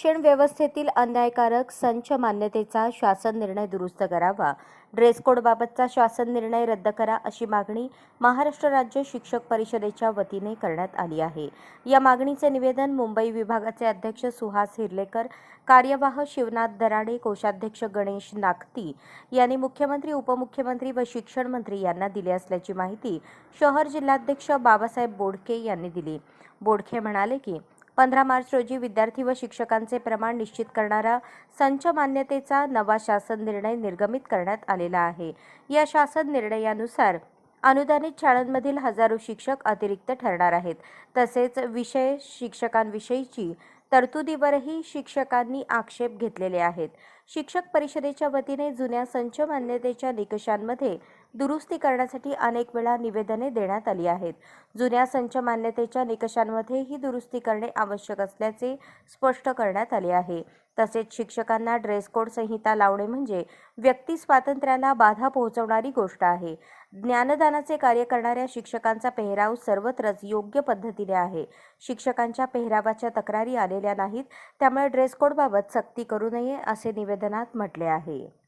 शिक्षण व्यवस्थेतील अन्यायकारक संच मान्यतेचा शासन निर्णय दुरुस्त करावा. ड्रेस कोडबाबतचा शासन निर्णय रद्द करा अशी मागणी महाराष्ट्र राज्य शिक्षक परिषदेच्या वतीने करण्यात आली आहे. या मागणीचे निवेदन मुंबई विभागाचे अध्यक्ष सुहास हिरलेकर कार्यवाह शिवनाथ दराडे कोषाध्यक्ष गणेश नागती यांनी मुख्यमंत्री उपमुख्यमंत्री व शिक्षण मंत्री यांना दिली असल्याची माहिती शहर जिल्हाध्यक्ष बाबासाहेब बोडके यांनी दिली. बोडके म्हणाले की पंधरा मार्च रोजी विद्यार्थी व शिक्षकांचे प्रमाण निश्चित करणारा संच मान्यतेचा नवा शासन निर्णय निर्गमित करण्यात आलेला आहे. या शासन निर्णयानुसार अनुदानित शाळांमधील हजारो शिक्षक अतिरिक्त ठरणार आहेत. तसेच विषय शिक्षकांविषयीची तरतुदीवरही शिक्षकांनी आक्षेप घेतलेले आहेत. शिक्षक परिषदेच्या वतीने जुन्या संच मान्यतेच्या निकषांमध्ये दुरुस्ती करण्यासाठी अनेक वेळा निवेदने देण्यात आली आहेत. जुन्या संच मान्यतेच्या निकषांमध्ये ही दुरुस्ती करणे आवश्यक असल्याचे स्पष्ट करण्यात आले आहे. तसेच शिक्षकांना ड्रेस कोड संहिता लावणे म्हणजे व्यक्ती स्वातंत्र्याला बाधा पोहोचवणारी गोष्ट आहे. ज्ञानदानाचे कार्य करणाऱ्या शिक्षकांचा पेहराव सर्वत्रच योग्य पद्धतीने आहे. शिक्षकांच्या पेहरावाच्या तक्रारी आलेल्या नाहीत त्यामुळे ड्रेस कोडबाबत सक्ती करू नये असे निवेदनात म्हटले आहे.